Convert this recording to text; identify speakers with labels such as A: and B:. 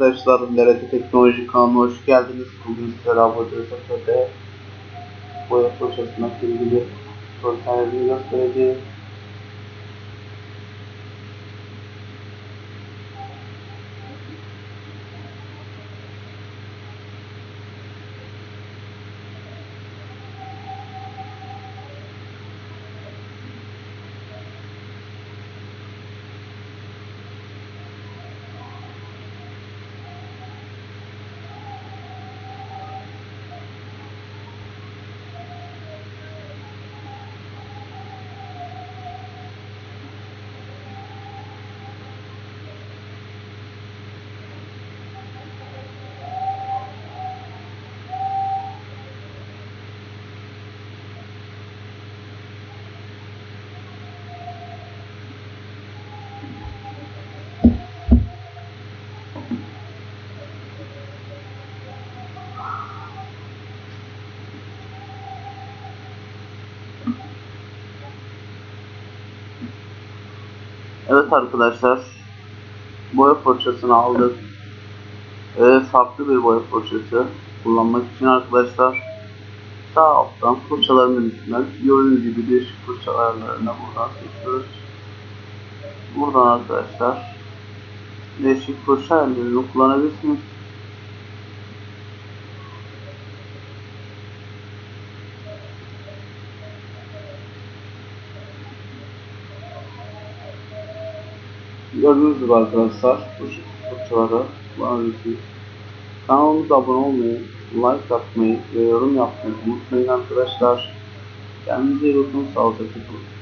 A: arkadaşlar, LRT Teknoloji kanalına hoş geldiniz. Bugün sizlere Avodosa'da boya fırçasına ilgili sorularını göstereceğim. Evet arkadaşlar, boya fırçasını aldık. Ee, farklı bir boya fırçası kullanmak için arkadaşlar sağ alttan fırçaların üstünden gördüğünüz gibi değişik fırça buradan seçiyoruz. Buradan arkadaşlar değişik fırça ayarlarını kullanabilirsiniz. Gördüğünüz gibi arkadaşlar bu fırçaları kullanabilirsiniz. Kanalımıza abone olmayı, like atmayı ve yorum yapmayı unutmayın arkadaşlar. Kendinize iyi bakın, sağlıcakla kalın.